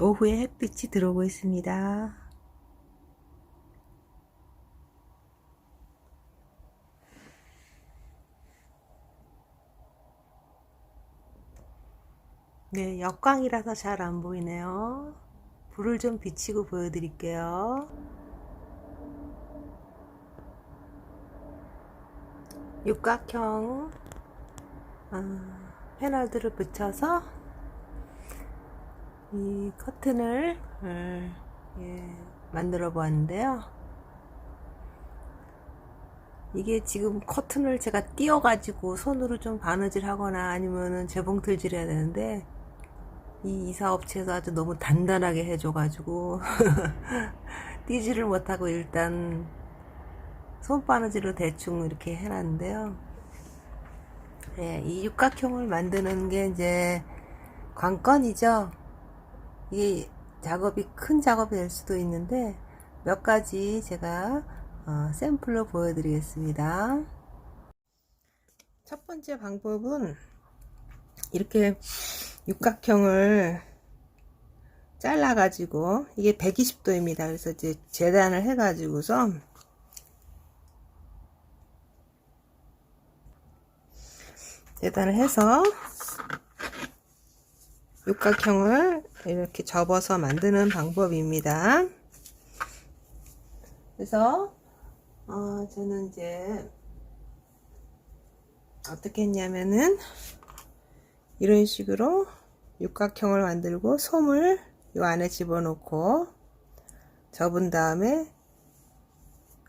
오후에 햇빛이 들어오고 있습니다. 네, 역광이라서 잘 안 보이네요. 불을 좀 비치고 보여드릴게요. 육각형 아, 패널들을 붙여서 이 커튼을 음, 예, 만들어 보았는데요. 이게 지금 커튼을 제가 띄워가지고 손으로 좀 바느질 하거나 아니면은 재봉틀질 해야 되는데 이 이사업체에서 아주 너무 단단하게 해줘 가지고 띄지를 못하고 일단 손바느질로 대충 이렇게 해놨는데요. 예, 이 육각형을 만드는 게 이제 관건이죠. 이게 작업이 큰 작업이 될 수도 있는데 몇 가지 제가 어, 샘플로 보여드리겠습니다. 첫 번째 방법은 이렇게 육각형을 잘라가지고 이게 120도입니다. 그래서 이제 재단을 해가지고서 재단을 해서 육각형을 이렇게 접어서 만드는 방법입니다. 그래서 어, 저는 이제 어떻게 했냐면은 이런 식으로 육각형을 만들고 솜을 이 안에 집어넣고 접은 다음에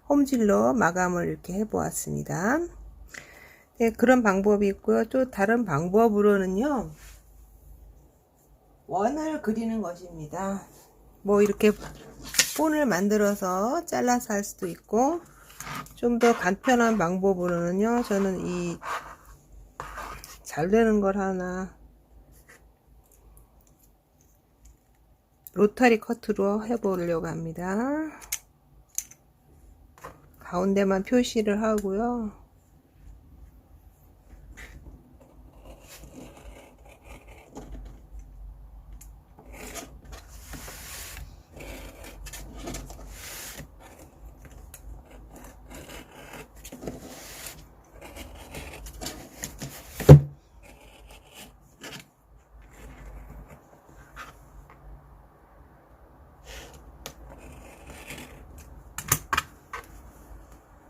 홈질로 마감을 이렇게 해 보았습니다. 네, 그런 방법이 있고요. 또 다른 방법으로는요. 원을 그리는 것입니다. 뭐 이렇게 본을 만들어서 잘라서 할 수도 있고 좀 더 간편한 방법으로는요. 저는 이 잘 되는 걸 하나 로타리 커트로 해보려고 합니다. 가운데만 표시를 하고요.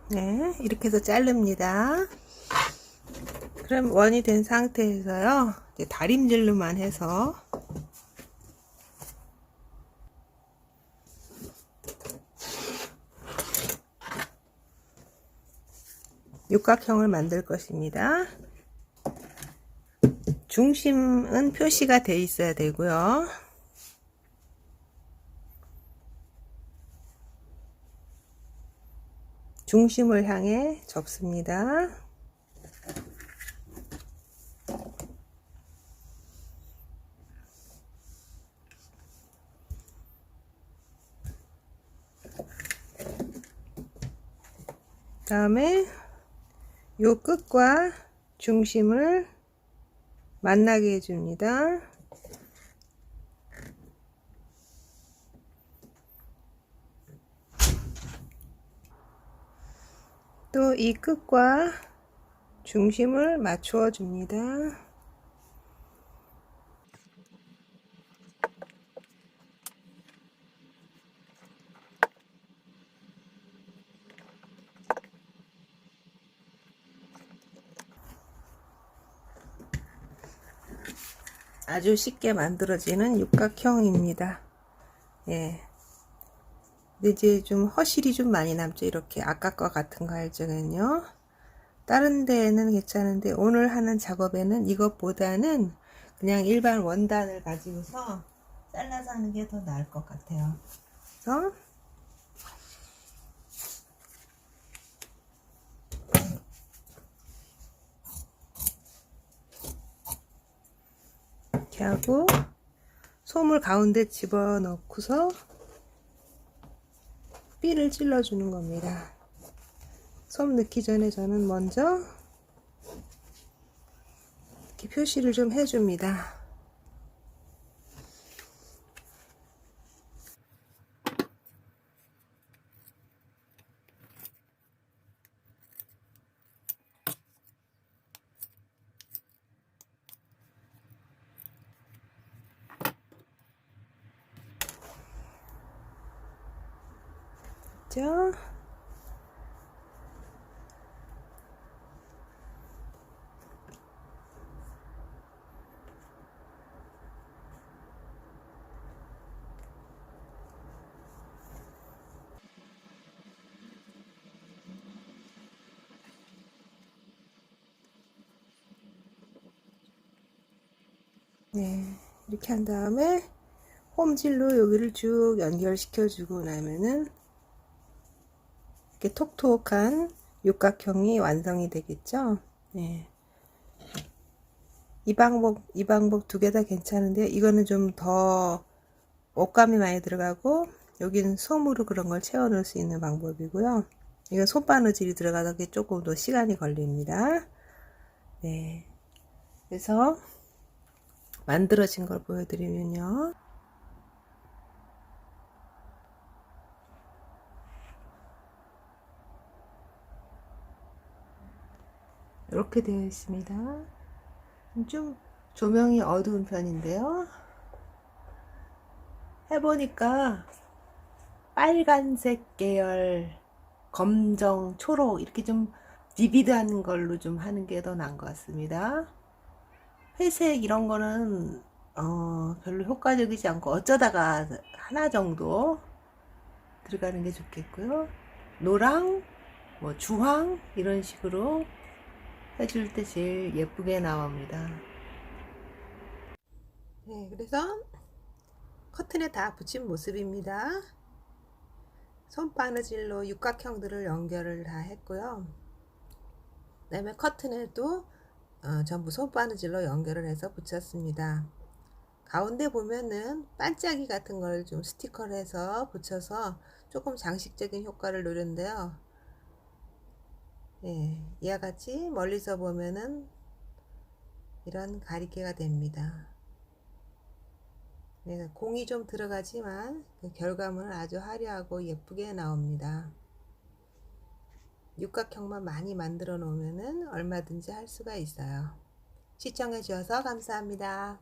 네, 이렇게 해서 자릅니다. 그럼 원이 된 상태에서요, 이제 다림질로만 해서 육각형을 만들 것입니다. 중심은 표시가 돼 있어야 되고요. 중심을 향해 접습니다. 다음에 요 끝과 중심을 만나게 해줍니다. 또 이 끝과 중심을 맞추어 줍니다. 아주 쉽게 만들어지는 육각형입니다. 예. 근데 이제 좀 허실이 좀 많이 남죠. 이렇게 아까 거 같은 거할 적은요. 다른 데는 괜찮은데 오늘 하는 작업에는 이것보다는 그냥 일반 원단을 가지고서 잘라서 하는 게 더 나을 것 같아요. 그래서 이렇게 하고 솜을 가운데 집어넣고서 삐를 찔러주는 겁니다. 솜 넣기 전에 저는 먼저 이렇게 표시를 좀 해줍니다. 되겠죠? 네, 이렇게 한 다음에 홈질로 여기를 쭉 연결시켜 주고 나면은 이렇게 톡톡한 육각형이 완성이 되겠죠. 네. 이 방법, 이 방법 두 개 다 괜찮은데, 이거는 좀 더 옷감이 많이 들어가고, 여기는 솜으로 그런 걸 채워 넣을 수 있는 방법이고요. 이건 손바느질이 들어가서 조금 더 시간이 걸립니다. 네. 그래서, 만들어진 걸 보여드리면요. 이렇게 되어 있습니다. 좀 조명이 어두운 편인데요. 해보니까 빨간색 계열, 검정, 초록 이렇게 좀 비비드한 걸로 좀 하는 게 더 나은 것 같습니다. 회색 이런 거는 어, 별로 효과적이지 않고 어쩌다가 하나 정도 들어가는 게 좋겠고요. 노랑, 뭐 주황 이런 식으로 해줄 때 제일 예쁘게 나옵니다. 네, 그래서 커튼에 다 붙인 모습입니다. 손바느질로 육각형들을 연결을 다 했고요. 그 다음에 커튼에도 어, 전부 손바느질로 연결을 해서 붙였습니다. 가운데 보면은 반짝이 같은 걸 좀 스티커를 해서 붙여서 조금 장식적인 효과를 노렸는데요. 예, 이와 같이 멀리서 보면은 이런 가리개가 됩니다. 네, 공이 좀 들어가지만 그 결과물은 아주 화려하고 예쁘게 나옵니다. 육각형만 많이 만들어 놓으면은 얼마든지 할 수가 있어요. 시청해 주셔서 감사합니다.